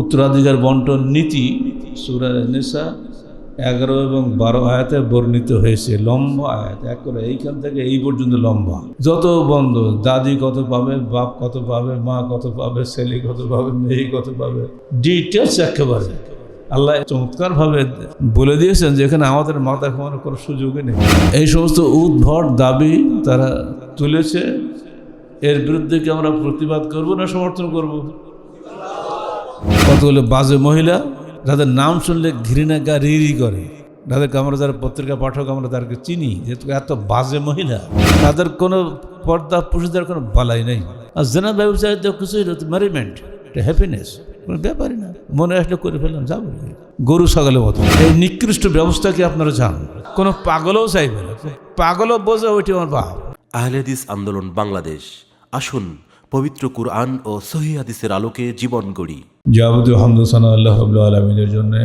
উত্তরাধিকার বন্টন নীতি সুরা নেশা এগারো এবং বারো আয়াতে বর্ণিত হয়েছে, লম্বা আয়াত। এক করে এইখান থেকে এই পর্যন্ত লম্বা। যত বন্ধ, দাদি কত পাবে, বাপ কত পাবে, মা কত পাবে, ছেলে কত পাবে, মেয়ে কত পাবে ডিটেলস একেবারে। আল্লাহ চমৎকার ভাবে বলে দিয়েছেন যে এখানে আমাদের মাথা ঘামানোর কোনো সুযোগই নেই। এই সমস্ত উদ্ভট দাবি তারা তুলেছে। এর বিরুদ্ধে কি আমরা প্রতিবাদ করব না সমর্থন করব? কতগুলো বাজে মহিলা, যাদের নাম শুনলে ঘৃণা গা রি করে। তাদেরকে আমরা যারা পত্রিকা পাঠক, আমরা তাদেরকে চিনি, যেহেতু এত বাজে মহিলা। তাদের কোনো পর্দা পুরুষদের কোনো বালাই নেই। আর জেনা ব্যবসায় তো কিছুই ম্যারিমেন্ট এটা হ্যাপিনেস কোনো ব্যাপারই না। মনে আসলে করে ফেললাম, যাব। গরু ছাগলের মতো। এই নিকৃষ্ট ব্যবস্থাকে আপনারা চান? কোনো পাগলও চাইবে না। পাগলও বোঝে ওইটি আমার বাপ। আহলেদিস আন্দোলন বাংলাদেশ। আসুন পবিত্র কুরআন ও সহি আলোকে জীবন গড়ি। যাবতীয় হামদুসানা আল্লাহ আলমিনের জন্যে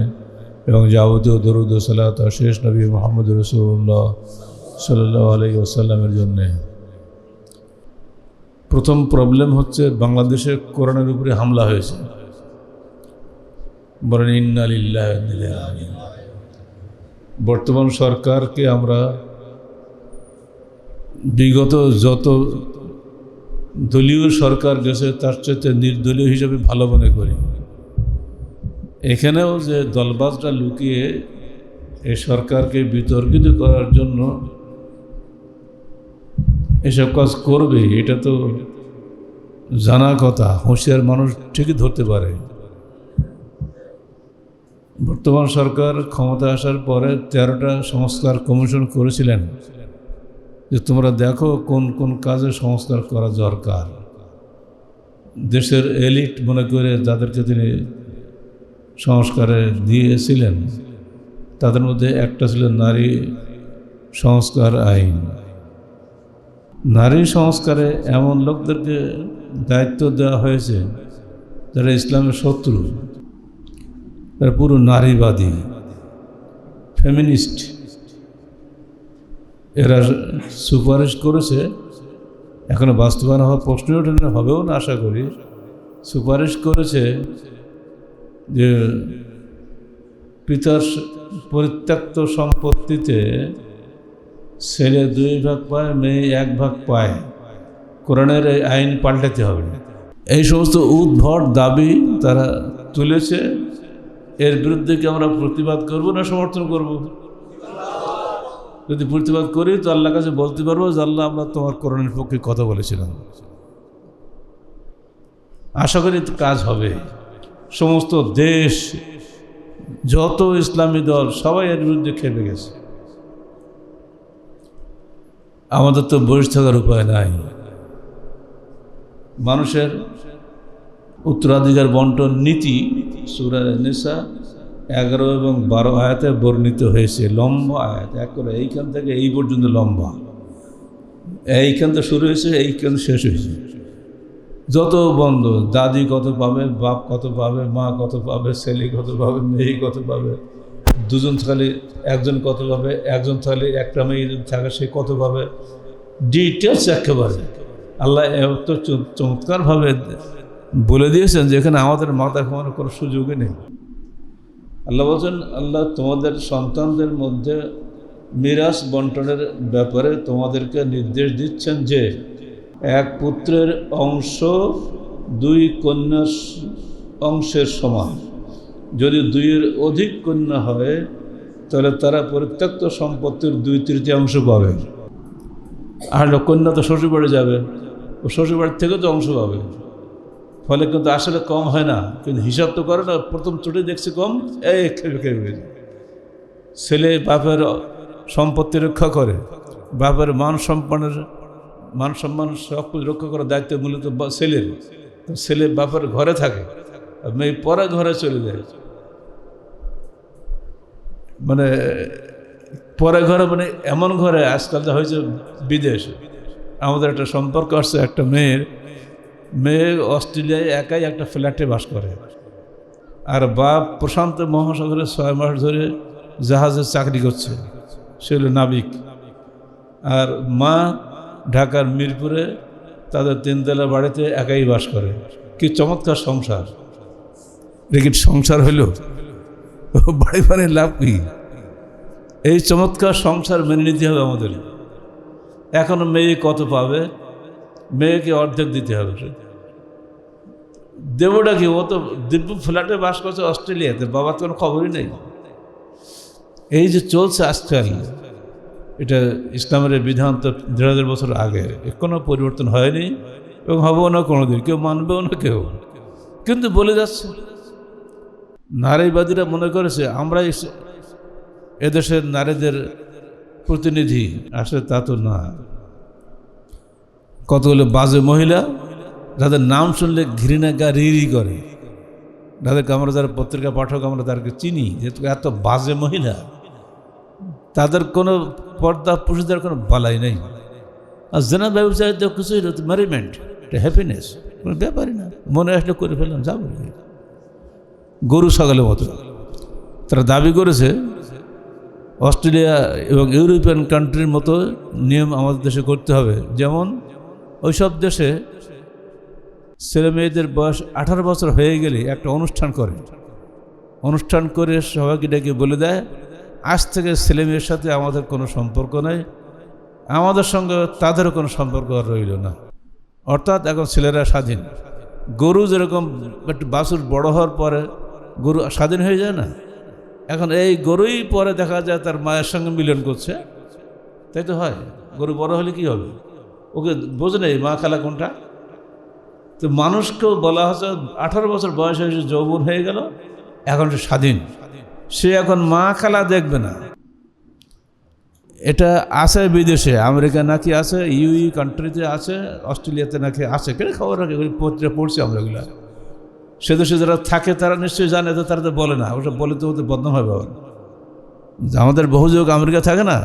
এবং যাবতীয় দরুদ সালাত শেষ নবী মোহাম্মদ রসুল্লাহ সাল্লাহ আলাই আসাল্লামের জন্যে। প্রথম প্রবলেম হচ্ছে বাংলাদেশে কোরআনের উপরে হামলা হয়েছে। বলেন বর্তমান সরকারকে আমরা বিগত যত দলীয় সরকার গেছে তার চাইতে নির্দলীয় হিসেবে ভালো মনে করি। এখানেও যে দলবাজটা লুকিয়ে এই সরকারকে বিতর্কিত করার জন্য এসব কাজ করবে, এটা তো জানা কথা, হুঁশিয়ার মানুষ ঠিকই ধরতে পারে। বর্তমান সরকার ক্ষমতা আসার পরে তেরোটা সংস্কার কমিশন করেছিলেন। যে তোমরা দেখো কোন কোন কাজে সংস্কার করা দরকার। দেশের এলিট মনে করে যাদেরকে তিনি সংস্কারে দিয়েছিলেন, তাদের মধ্যে একটা ছিল নারী সংস্কার আইন। নারী সংস্কারে এমন লোকদেরকে দায়িত্ব দেওয়া হয়েছে যারা ইসলামের শত্রু। তারা পুরো নারীবাদী, ফেমিনিস্ট। এরা সুপারিশ করেছে, এখনও বাস্তবায়ন হওয়ার প্রশ্নই ওঠে না, হবেও না, আশা করি। সুপারিশ করেছে যে পিতার পরিত্যক্ত সম্পত্তিতে ছেলে দুই ভাগ পায়, মেয়ে এক ভাগ পায়। কোরআনের এই আইন পাল্টাতে হবে। এই সমস্ত উদ্ভট দাবি তারা তুলেছে। এর বিরুদ্ধে কি আমরা প্রতিবাদ করব না সমর্থন করব? যদি প্রতিবাদ করি তো আল্লাহ কাছে বলতে পারব যে আল্লাহ আমরা তোমার করণের পক্ষে কথা বলেছিলাম। আশা করি কাজ হবে। সমস্ত দেশ, যত ইসলামী দল, সবাই এর বিরুদ্ধে খেপে গেছে। আমাদের তো বসে থাকার উপায় নাই। মানুষের উত্তরাধিকার বন্টন নীতি, সুরা নেশা এগারো এবং বারো আয়াতে বর্ণিত হয়েছে, লম্বা আয়াত। এক করে এইখান থেকে এই পর্যন্ত লম্বা। এইখান থেকে শুরু হয়েছে, এইখান শেষ হয়েছে। যত বন্ধ, দাদি কত পাবে, বাপ কত পাবে, মা কত পাবে, ছেলে কত পাবে, মেয়ে কত পাবে, দুজন থাকলে একজন কত পাবে, একজন থাকলে একটা মেয়ে থাকে সে কত পাবে। ডিটেলস একেবারে। আল্লাহ এত চমৎকারভাবে বলে দিয়েছেন যে এখানে আমাদের মাথা ঘামানোর কোনো সুযোগই নেই। আল্লাহ বলছেন, আল্লাহ তোমাদের সন্তানদের মধ্যে মিরাস বন্টনের ব্যাপারে তোমাদেরকে নির্দেশ দিচ্ছেন যে, এক পুত্রের অংশ দুই কন্যার অংশের সমান। যদি দুইয়ের অধিক কন্যা হয়, তাহলে তারা পরিত্যক্ত সম্পত্তির দুই তৃতীয়াংশ পাবে। আর কন্যা তো শ্বশুরবাড়ি যাবে। ও শ্বশুরবাড়ির থেকে তো অংশ পাবে। ফলে কিন্তু আসলে কম হয় না। কিন্তু হিসাব তো করে না, প্রথম চুটে দেখছি কম, এই ছেলে বাপের সম্পত্তি রক্ষা করে, বাপের মান সম্মানের, মান সম্মান সব রক্ষা করার দায়িত্ব মূলত ছেলের। ছেলে বাপের ঘরে থাকে মেয়ে পরে ঘরে চলে যায়। মানে পরে ঘরে মানে এমন ঘরে, আজকাল যা হয়েছে বিদেশে, আমাদের একটা সম্পর্ক আসছে একটা মেয়ের। মেয়ে অস্ট্রেলিয়ায় একাই একটা ফ্ল্যাটে বাস করে। আর বাপ প্রশান্ত মহাসাগরে ছয় মাস ধরে জাহাজে চাকরি করছে। সে হলো নাবিক। আর মা ঢাকার মিরপুরে তাদের তিনতলা বাড়িতে একাই বাস করে। কি চমৎকার সংসার। রেখে সংসার হইল বাড়ি বাড়ি লাভ কি? এই চমৎকার সংসার মেনে নিতে হবে আমাদের। এখনও মেয়ে কত পাবে? মেয়েকে অর্ধেক দিতে হবে। দেবটা কি, ও তো দিব্য ফ্ল্যাটে বাস করছে অস্ট্রেলিয়াতে, বাবার তো কোনো খবরই নেই। এই যে চলছে আজকাল, এটা ইসলামের বিধান তো দেড় হাজার বছর আগে কোনো পরিবর্তন হয়নি এবং হবেও না কোনোদিন, কেউ মানবেও না কেউ। কিন্তু বলে যাচ্ছে, নারীবাদীরা মনে করেছে, আমরা এদেশের নারীদের প্রতিনিধি, আসলে তা তো না। কতগুলো বাজে মহিলা? যাদের নাম শুনলে ঘৃণা গা রি করে। যাদেরকে আমরা যারা পত্রিকা পাঠক, আমরা তাদেরকে চিনি, যেহেতু এত বাজে মহিলা। তাদের কোনো পর্দা পুরুষদের কোনো বালাই নেই। আর জেনা ব্যবসায় তো কিছুই ম্যারিমেন্ট এটা হ্যাপিনেস কোনো ব্যাপারই না। মনে আসলে করে ফেললাম, যাব গরু সকালের মতো। তারা দাবি করেছে, অস্ট্রেলিয়া এবং ইউরোপিয়ান কান্ট্রির মতো নিয়ম আমাদের দেশে করতে হবে। যেমন ওইসব দেশে ছেলে মেয়েদের বয়স আঠারো বছর হয়ে গেলে একটা অনুষ্ঠান করে। অনুষ্ঠান করে সবাইকে ডেকে বলে দেয়, আজ থেকে ছেলে মেয়ের সাথে আমাদের কোনো সম্পর্ক নেই, আমাদের সঙ্গে তাদেরও কোনো সম্পর্ক রইল না। অর্থাৎ এখন ছেলেরা স্বাধীন। গরু যেরকম একটু বাছুর বড় হওয়ার পরে গরু স্বাধীন হয়ে যায় না? এখন এই গরুই পরে দেখা যায় তার মায়ের সঙ্গে মিলন করছে। তাই তো হয়, গরু বড় হলে কি হবে? ওকে বোঝে নেই, মা খেলা কোনটা? তো মানুষকেও বলা হচ্ছে আঠারো বছর বয়স হয়েছে, যৌবন হয়ে গেল, এখন সে স্বাধীন। সে এখন মা খেলা দেখবে না। এটা আছে বিদেশে, আমেরিকা নাকি আছে ইউই কান্ট্রিতে আছে, অস্ট্রেলিয়াতে নাকি আছে, কেন খবর রাখে? পত্রিকা পড়ছি আমরা ওগুলো সে দেশে যারা থাকে তারা নিশ্চয়ই জানে তো তারা তো বলে না। ওটা বলে তো ওদের বদনাম হবে আমাদের বহু যুগ আমেরিকা থাকে না,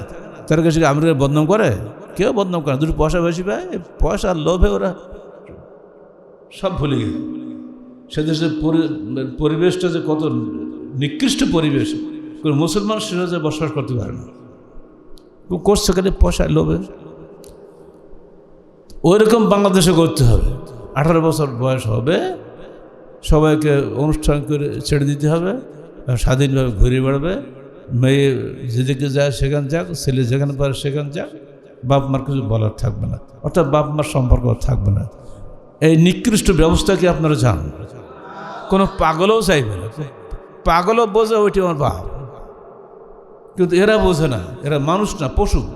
তারা কাছে আমেরিকা বদনাম করে? কেউ বদনাম করে না। দুটো পয়সা বেশি পায়, পয়সার লোভে ওরা সব ভুলে গেছে। সে পরি- পরিবেশটা যে কত নিকৃষ্ট পরিবেশ, কোনো মুসলমান সেটা যে বসবাস করতে পারে না। করছে খালি পয়সায় লোভে। ওই রকম বাংলাদেশে করতে হবে। আঠারো বছর বয়স হবে, সবাইকে অনুষ্ঠান করে ছেড়ে দিতে হবে স্বাধীনভাবে ঘুরে বেড়াবে। মেয়ে যেদিকে যায় সেখানে যাক, ছেলে যেখানে পারে সেখানে যাক। বাপ মার কিছু বলার থাকবে না। অর্থাৎ বাপ মার সম্পর্ক থাকবে না। এই নিকৃষ্ট ব্যবস্থা কি আপনারা চান কোনো পাগলও চাইবে না। পাগলও বোঝে ওইটি আমার বাপ। কিন্তু এরা বোঝে না, এরা মানুষ না, পশু।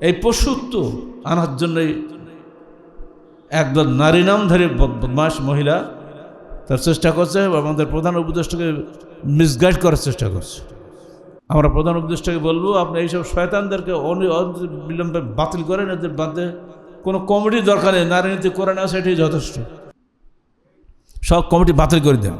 এই পশুত্ব আনার জন্যই একদল নারী নামধারী বদ- বদমাস মহিলা তার চেষ্টা করছে আমাদের প্রধান উপদেষ্টাকে মিসগাইড করার চেষ্টা করছে। আমরা প্রধান উদ্দেশ্যকে বলব, আপনি এইসব শয়তানদেরকে বিলম্বে বাতিল করেন, এদের বাদে কোনো কমিটি দরকার নেই নারী নীতি করে না সেটি যথেষ্ট। সব কমিটি বাতিল করে দেন।